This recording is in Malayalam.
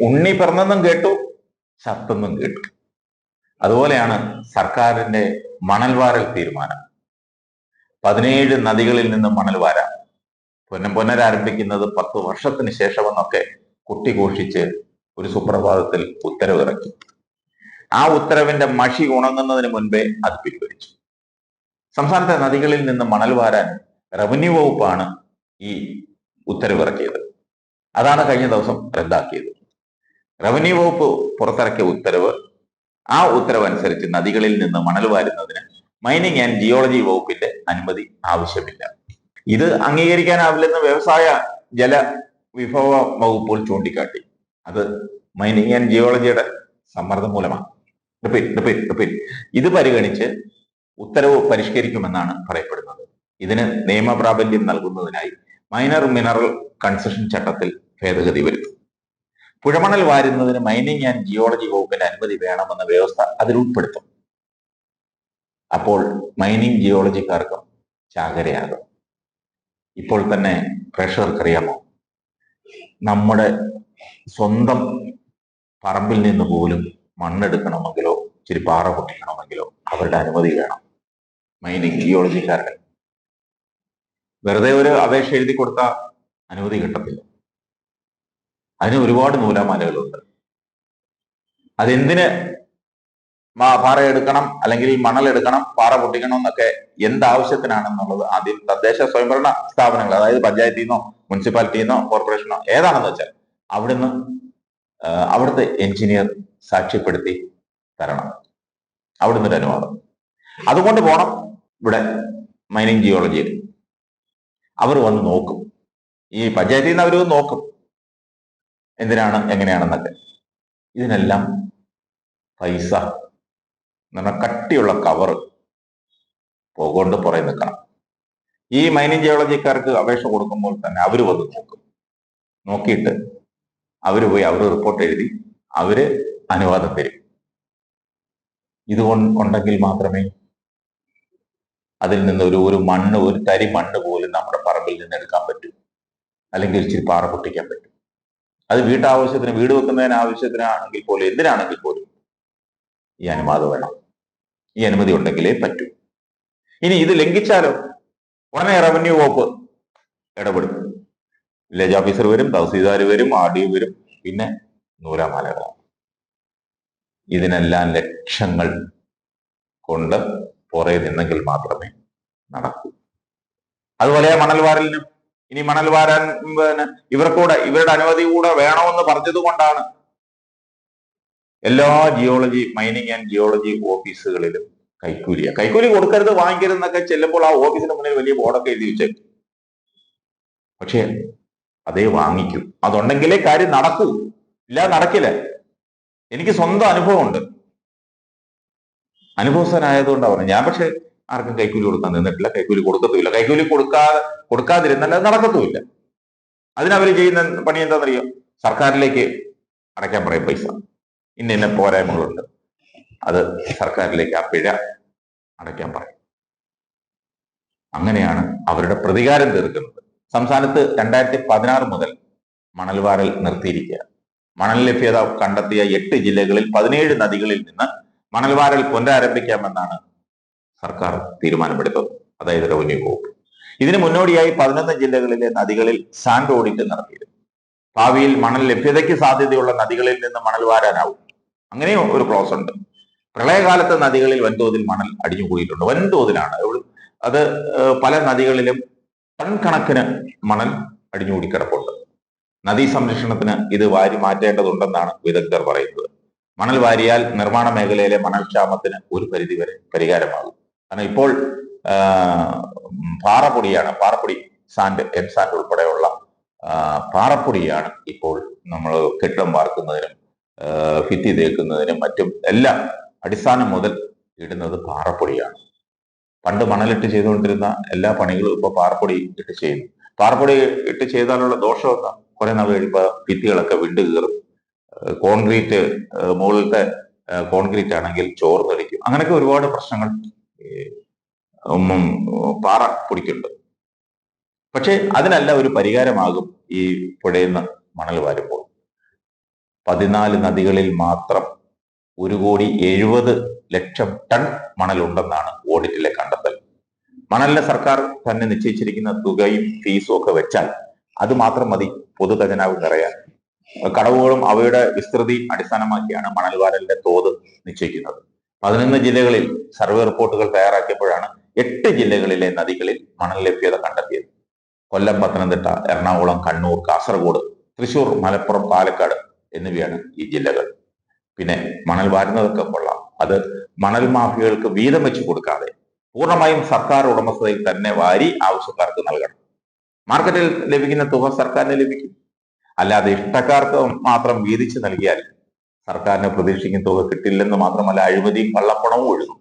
ഉണ്ണി പിറന്നെന്നും കേട്ടു ചത്തെന്നും കേട്ടു. അതുപോലെയാണ് സർക്കാരിന്റെ മണൽ വാരൽ തീരുമാനം. പതിനേഴ് നദികളിൽ നിന്ന് മണൽ വാര. പൊന്നം പുനരാരംഭിക്കുന്നത് പത്ത് വർഷത്തിന് ശേഷമെന്നൊക്കെ കുട്ടിഘോഷിച്ച് ഒരു സുപ്രഭാതത്തിൽ ഉത്തരവിറക്കി. ആ ഉത്തരവിന്റെ മഷി ഉണങ്ങുന്നതിന് മുൻപേ അത് പിൻവലിച്ചു. സംസ്ഥാനത്തെ നദികളിൽ നിന്ന് മണൽ വാരാൻ റവന്യൂ വകുപ്പാണ് ഈ ഉത്തരവിറക്കിയത്. അതാണ് കഴിഞ്ഞ ദിവസം റദ്ദാക്കിയത്. റവന്യൂ വകുപ്പ് പുറത്തിറക്കിയ ഉത്തരവ്. ആ ഉത്തരവ് അനുസരിച്ച് നദികളിൽ നിന്ന് മണൽ വാരുന്നതിന് മൈനിങ് ആൻഡ് ജിയോളജി വകുപ്പിന്റെ അനുമതി ആവശ്യമില്ല. ഇത് അംഗീകരിക്കാനാവില്ലെന്ന് വ്യവസായ ജല വിഭവ വകുപ്പുകൾ ചൂണ്ടിക്കാട്ടി. അത് മൈനിങ് ആൻഡ് ജിയോളജിയുടെ സമ്മർദ്ദം മൂലമാണ്. റിപ്പീറ്റ് റിപ്പീറ്റ് റിപ്പീറ്റ് ഇത് പരിഗണിച്ച് ഉത്തരവ് പരിഷ്കരിക്കുമെന്നാണ് പറയപ്പെടുന്നത്. ഇതിന് നിയമപ്രാബല്യം നൽകുന്നതിനായി മൈനർ മിനറൽ കൺസെഷൻ ചട്ടത്തിൽ ഭേദഗതി വരുത്തും. പുഴമണൽ വാരുന്നതിന് മൈനിങ് ആൻഡ് ജിയോളജി വകുപ്പിന് അനുമതി വേണമെന്ന വ്യവസ്ഥ അതിൽ ഉൾപ്പെടുത്തും. അപ്പോൾ മൈനിങ് ജിയോളജിക്കാർക്കും ചാകരയാകും. ഇപ്പോൾ തന്നെ പ്രഷർക്കറിയാമോ നമ്മുടെ സ്വന്തം പറമ്പിൽ നിന്ന് പോലും മണ്ണെടുക്കണമെങ്കിലോ ഇച്ചിരി പാറ പൊട്ടിക്കണമെങ്കിലോ അവരുടെ അനുമതി വേണം. മൈനിങ് ജിയോളജിക്കാരുടെ വെറുതെ ഒരു അപേക്ഷ എഴുതി കൊടുത്ത അനുമതി കിട്ടത്തില്ല. അതിന് ഒരുപാട് നൂലാമാലകളുണ്ട് അതെന്തിന് പാറ എടുക്കണം അല്ലെങ്കിൽ മണൽ എടുക്കണം പാറ പൊട്ടിക്കണം എന്നൊക്കെ എന്താവശ്യത്തിനാണെന്നുള്ളത് ആദ്യം തദ്ദേശ സ്വയംഭരണ സ്ഥാപനങ്ങൾ അതായത് പഞ്ചായത്തിൽ നിന്നോ മുനിസിപ്പാലിറ്റിയിൽ നിന്നോ കോർപ്പറേഷനോ ഏതാണെന്ന് വെച്ചാൽ അവിടുന്ന് അവിടുത്തെ എഞ്ചിനീയർ സാക്ഷ്യപ്പെടുത്തി തരണം. അവിടുന്ന് ഒരു അനുവാദം. അതുകൊണ്ട് പോണം ഇവിടെ മൈനിങ് ജിയോളജിയിൽ. അവർ വന്ന് നോക്കും. ഈ പഞ്ചായത്തിൽ നിന്ന് അവർ നോക്കും. എന്തിനാണ്? എങ്ങനെയാണെന്നൊക്കെ. ഇതിനെല്ലാം പൈസ എന്ന് പറഞ്ഞാൽ കട്ടിയുള്ള കവർ പോകൊണ്ട് പുറകെ നിൽക്കണം. ഈ മൈനിങ് ജിയോളജിക്കാർക്ക് അപേക്ഷ കൊടുക്കുമ്പോൾ തന്നെ അവർ വന്ന് നോക്കും. നോക്കിയിട്ട് അവർ പോയി അവർ റിപ്പോർട്ട് എഴുതി അവർ അനുവാദം തരും. ഇത് ഉണ്ടെങ്കിൽ മാത്രമേ അതിൽ നിന്ന് ഒരു ഒരു മണ്ണ് ഒരു തരി മണ്ണ് പോലും നമ്മുടെ പറമ്പിൽ നിന്ന് എടുക്കാൻ പറ്റൂ. അല്ലെങ്കിൽ ഇച്ചിരി പാറ പൊട്ടിക്കാൻ പറ്റും. അത് വീട്ടാവശ്യത്തിന് വീട് വെക്കുന്നതിന് ആവശ്യത്തിനാണെങ്കിൽ പോലും എന്തിനാണെങ്കിൽ പോലും ഈ അനുവാദം വേണം. ഈ അനുമതി ഉണ്ടെങ്കിലേ പറ്റൂ. ഇനി ഇത് ലംഘിച്ചാലോ? ഉടനെ റവന്യൂ വകുപ്പ് ഇടപെടും. വില്ലേജ് ഓഫീസർ വരും തഹസീൽദാർ വരും ആർ ഡി വരും പിന്നെ നൂലാമാലകളാണ് ഇതിനെല്ലാം ലക്ഷങ്ങൾ കൊണ്ട് പുറകെ നിന്നെങ്കിൽ മാത്രമേ നടക്കൂ. അതുപോലെ മണൽവാരലിനും ഇനി മണൽ വാരാൻ പിന്നെ ഇവർക്കൂടെ ഇവരുടെ അനുമതി കൂടെ വേണമെന്ന് പറഞ്ഞത് കൊണ്ടാണ് എല്ലാ ജിയോളജി മൈനിങ് ആൻഡ് ജിയോളജി ഓഫീസുകളിലും കൈക്കൂലിയ കൈക്കൂലി കൊടുക്കരുത് വാങ്ങിക്കരുത് എന്നൊക്കെ ചെല്ലുമ്പോൾ ആ ഓഫീസിന് മുന്നിൽ വലിയ ബോർഡൊക്കെ എഴുതി വെച്ചേക്കും. പക്ഷേ അതേ വാങ്ങിക്കും. അതുണ്ടെങ്കിലേ കാര്യം നടക്കൂ. ഇല്ല നടക്കില്ല. എനിക്ക് സ്വന്തം അനുഭവമുണ്ട്. അനുഭവസ്ഥനായതുകൊണ്ടാണ് ഞാൻ പക്ഷെ ആർക്കും കൈക്കൂലി കൊടുക്കാൻ നിന്നിട്ടില്ല. കൈക്കൂലി കൊടുക്കത്തുമില്ല. കൈക്കൂലി കൊടുക്കാതെ കൊടുക്കാതിരുന്നാൽ അത് നടക്കത്തുമില്ല. അതിനവർ ചെയ്യുന്ന പണി എന്താണെന്നറിയോ സർക്കാരിലേക്ക് അടയ്ക്കാൻ പറയും പൈസ. ഇന്ന ഇന്ന പോരായ്മകളുണ്ട്. അത് സർക്കാരിലേക്ക് ആ പിഴ അടയ്ക്കാൻ പറയും. അങ്ങനെയാണ് അവരുടെ പ്രതികാരം തീർക്കുന്നത്. സംസ്ഥാനത്ത് രണ്ടായിരത്തി പതിനാറ് മുതൽ മണൽവാരൽ നിർത്തിയിരിക്കുക. മണൽ ലഭ്യത കണ്ടെത്തിയ എട്ട് ജില്ലകളിൽ പതിനേഴ് നദികളിൽ നിന്ന് മണൽവാരൽ പുനരാരംഭിക്കാമെന്നാണ് സർക്കാർ തീരുമാനമെടുത്തത് അതായത് റവന്യൂ വകുപ്പ് ഇതിന് മുന്നോടിയായി പതിനൊന്ന് ജില്ലകളിലെ നദികളിൽ സാൻഡ് ഓഡിറ്റ് നടത്തിയിരുന്നു. ഭാവിയിൽ മണൽ ലഭ്യതയ്ക്ക് സാധ്യതയുള്ള നദികളിൽ നിന്ന് മണൽ വാരാനാവും. അങ്ങനെ ഒരു ക്ലോസ് ഉണ്ട്. പ്രളയകാലത്ത് നദികളിൽ വൻതോതിൽ മണൽ അടിഞ്ഞുകൂടിയിട്ടുണ്ട്. വൻതോതിലാണ്. എവിടെ- അത് പല നദികളിലും ടൺ കണക്കിന് മണൽ അടിഞ്ഞുകൂടി കിടപ്പുണ്ട്. നദീ സംരക്ഷണത്തിന് ഇത് വാരി മാറ്റേണ്ടതുണ്ടെന്നാണ് വിദഗ്ധർ പറയുന്നത്. മണൽ വാരിയാൽ നിർമ്മാണ മേഖലയിലെ മണൽക്ഷാമത്തിന് ഒരു പരിധിവരെ പരിഹാരമാകും. കാരണം ഇപ്പോൾ പാറപ്പൊടിയാണ് പാറപ്പൊടി സാൻഡ് എം സാൻഡ് ഉൾപ്പെടെയുള്ള പാറപ്പൊടിയാണ് ഇപ്പോൾ നമ്മൾ കെട്ടിടം വാർക്കുന്നതിനും ഭിത്തി തേക്കുന്നതിനും മറ്റും എല്ലാം അടിസ്ഥാനം മുതൽ ഇടുന്നത് പാറപ്പൊടിയാണ്. പണ്ട് മണലിട്ട് ചെയ്തുകൊണ്ടിരുന്ന എല്ലാ പണികളും ഇപ്പോൾ പാറപ്പൊടി ഇട്ട് ചെയ്യുന്നു. പാറപ്പൊടി ഇട്ട് ചെയ്താലുള്ള ദോഷം എന്താ കുറെ നാൾ കഴിയുമ്പോൾ ഭിത്തികളൊക്കെ വിണ്ടു കീറും. കോൺക്രീറ്റ് മുകളിലത്തെ കോൺക്രീറ്റ് ആണെങ്കിൽ ചോർന്നടിക്കും. അങ്ങനെയൊക്കെ ഒരുപാട് പ്രശ്നങ്ങൾ പാറ പൊടിക്കുണ്ട് പക്ഷെ അതിനല്ല ഒരു പരിഹാരമാകും ഈ പുഴയിൽ മണൽ വാരുമ്പോൾ. പതിനാല് നദികളിൽ മാത്രം ഒരു കോടി എഴുപത് ലക്ഷം ടൺ മണലുണ്ടെന്നാണ് ഓഡിറ്റിലെ കണ്ടെത്തൽ. മണലിന് സർക്കാർ തന്നെ നിശ്ചയിച്ചിരിക്കുന്ന തുകയും ഫീസും ഒക്കെ വെച്ചാൽ അത് മാത്രം മതി പൊതു ഖജനാവ് നിറയാൻ. കടവുകളും അവയുടെ വിസ്തൃതി അടിസ്ഥാനമാക്കിയാണ് മണൽ വാരലിന്റെ തോത് നിശ്ചയിക്കുന്നത്. പതിനൊന്ന് ജില്ലകളിൽ സർവേ റിപ്പോർട്ടുകൾ തയ്യാറാക്കിയപ്പോഴാണ് എട്ട് ജില്ലകളിലെ നദികളിൽ മണൽ ലഭ്യത കണ്ടെത്തിയത്. കൊല്ലം പത്തനംതിട്ട എറണാകുളം കണ്ണൂർ കാസർഗോഡ് തൃശൂർ മലപ്പുറം പാലക്കാട് എന്നിവയാണ് ഈ ജില്ലകൾ. പിന്നെ മണൽ വാരുന്നതൊക്കെ കൊള്ളാം. അത് മണൽ മാഫിയകൾക്ക് വീതം വെച്ച് കൊടുക്കാതെ പൂർണമായും സർക്കാർ ഉടമസ്ഥതയിൽ തന്നെ വാരി ആവശ്യക്കാർക്ക് നൽകണം. മാർക്കറ്റിൽ ലഭിക്കുന്ന തുക സർക്കാരിന് ലഭിക്കും. അല്ലാതെ ഇഷ്ടക്കാർക്ക് മാത്രം വീതിച്ച് നൽകിയാൽ സർക്കാരിന് പ്രതീക്ഷിക്കുന്ന തുക കിട്ടില്ലെന്ന് മാത്രമല്ല അഴിമതിയും കള്ളപ്പണവും ഒഴുകും.